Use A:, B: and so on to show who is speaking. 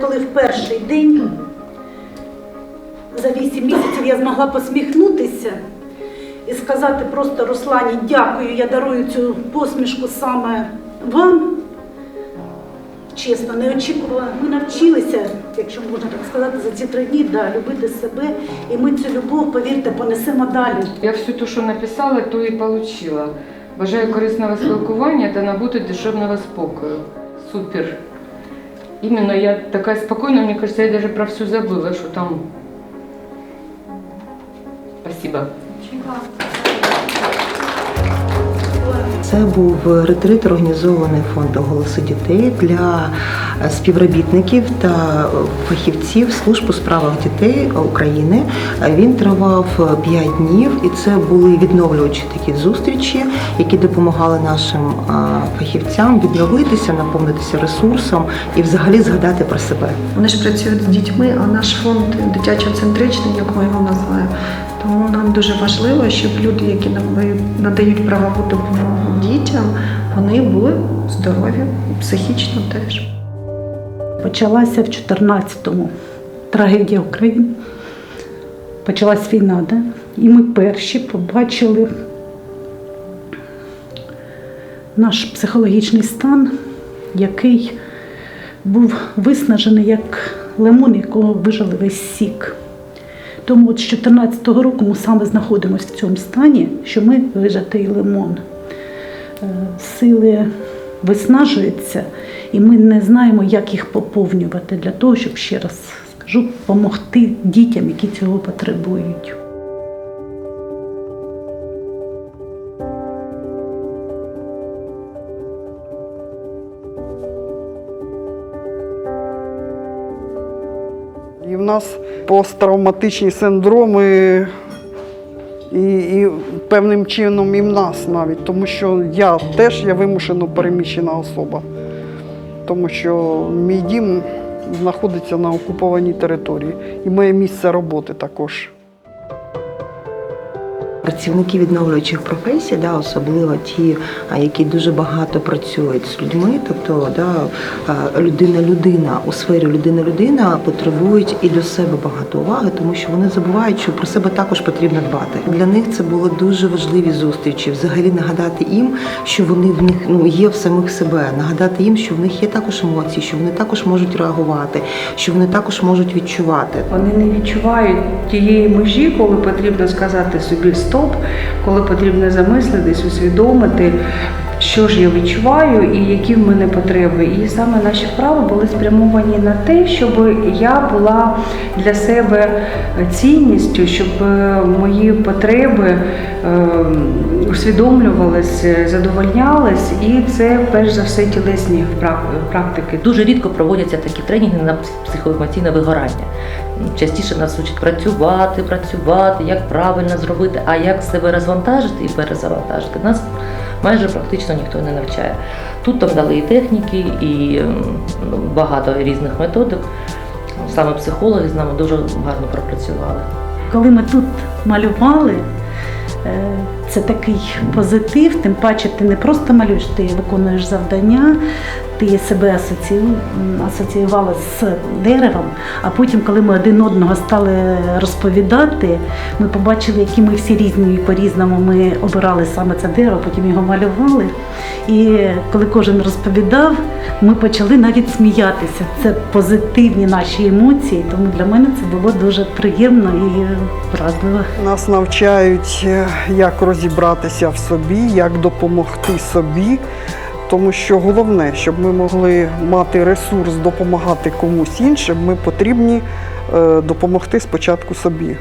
A: Коли в перший день за 8 місяців я змогла посміхнутися і сказати просто Руслані, дякую, я дарую цю посмішку саме вам. Чесно, не очікувала. Ми навчилися, якщо можна так сказати, за ці три дні да, любити себе. І ми цю любов, повірте, понесемо далі.
B: Я всю ту, що написала, то і отримала. Бажаю корисного спілкування та набути душевного спокою. Супер. Іменно я такая спокойная, мне кажется, я даже про все забыла, что там. Спасибо.
C: Це був ретрит, організований фондом голоси дітей для співробітників та фахівців служб у справах дітей України. Він тривав 5 днів, і це були відновлюючі такі зустрічі, які допомагали нашим фахівцям відновитися, наповнитися ресурсом і взагалі згадати про себе.
D: Вони ж працюють з дітьми, а наш фонд дитячо-центричний, як ми його називаємо. Тому нам дуже важливо, щоб люди, які нам надають правову допомогу дітям, вони були здорові, психічно теж.
A: Почалася в 14-му трагедія України. Почалась війна, да? і ми перші побачили наш психологічний стан, який був виснажений як лимон, якого вижали весь сік. Тому з 14-го року ми саме знаходимося в цьому стані, що ми вижатий лимон. Е, Сили виснажуються, і ми не знаємо, як їх поповнювати для того, щоб ще раз скажу, допомогти дітям, які цього потребують.
E: В нас посттравматичні синдроми, і, і певним чином і в нас навіть, тому що я теж є вимушено переміщена особа, тому що мій дім знаходиться на окупованій території і моє місце роботи також.
C: Працівники відновлюючих професій, да, особливо ті, які дуже багато працюють з людьми, тобто да, людина-людина у сфері людина-людина потребують і до себе багато уваги, тому що вони забувають, що про себе також потрібно дбати. Для них це були дуже важливі зустрічі. Взагалі нагадати їм, що вони в них ну є в самих себе, нагадати їм, що в них є також емоції, що вони також можуть реагувати, що вони також можуть відчувати.
F: Вони не відчувають тієї межі, коли потрібно сказати собі стоп, коли потрібно замислитись, усвідомити, що ж я відчуваю і які в мене потреби. І саме наші вправи були спрямовані на те, щоб я була для себе цінністю, щоб е, мої потреби е, усвідомлювались, задовольнялись, і це перш за все тілесні прак- практики.
G: Дуже рідко проводяться такі тренінги на психоемоційне вигорання. Частіше нас учать працювати, працювати, як правильно зробити, а як себе розвантажити і перезавантажити. Нас майже практично ніхто не навчає. Тут там дали і техніки, і ну, багато різних методик. Саме психологи з нами дуже гарно пропрацювали.
A: Коли ми тут малювали, е, це такий позитив, тим паче ти не просто малюєш, ти виконуєш завдання, ти себе асоціювала, з деревом, а потім, коли ми один одного стали розповідати, ми побачили, які ми всі різні по-різному ми обирали саме це дерево, потім його малювали. І коли кожен розповідав, ми почали навіть сміятися. Це позитивні наші емоції, тому для мене це було дуже приємно і вразливо.
E: Нас навчають, е, як розібратися в собі, як допомогти собі. Тому що головне, щоб ми могли мати ресурс допомагати комусь іншим, ми потрібні е, допомогти спочатку собі.